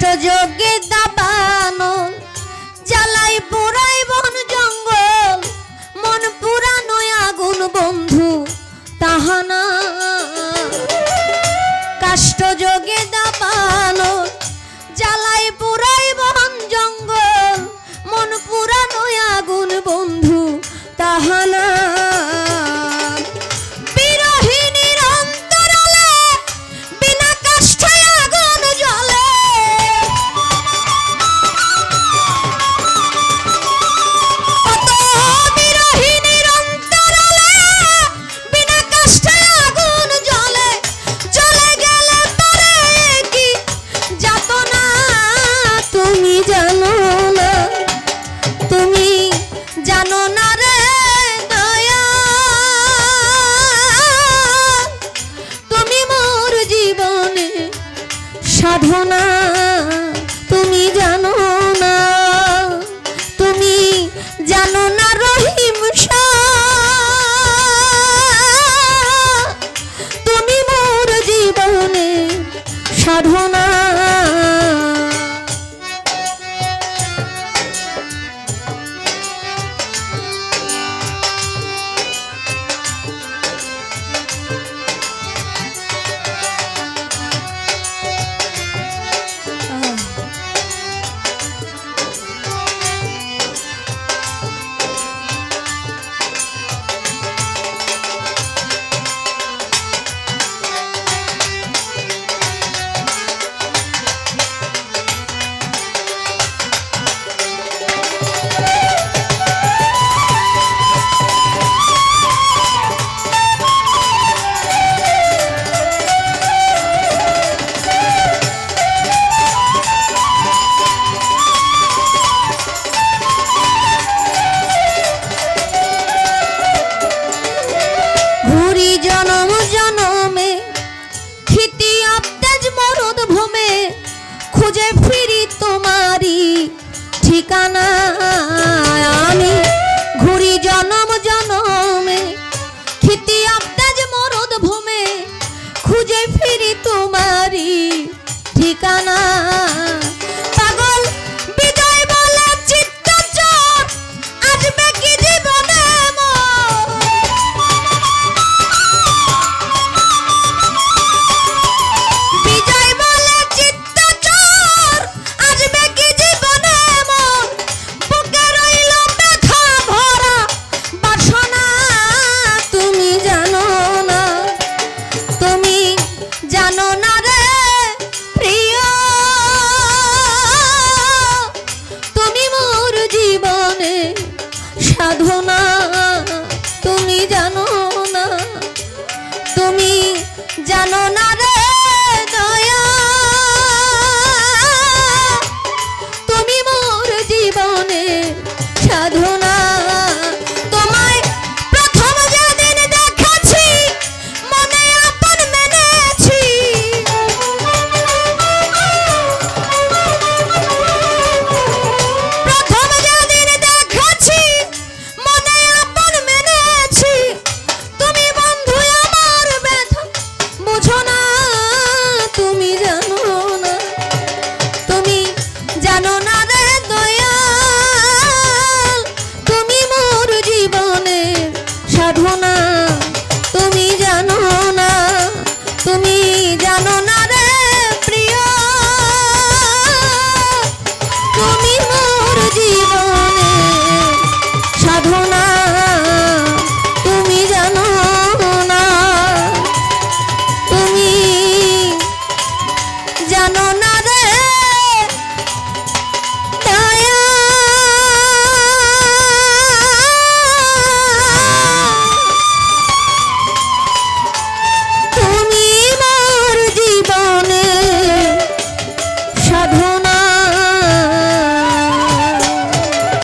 কষ্ট যোগে দাবানো জ্বালাই পোড়াই বন জঙ্গল। মন পুরানো আগুন বন্ধু খুঁজে ফিরি তোমারি ঠিকানা। তুমি জানো না তুমি জানো না রে দয়া। তুমি মোর জীবনে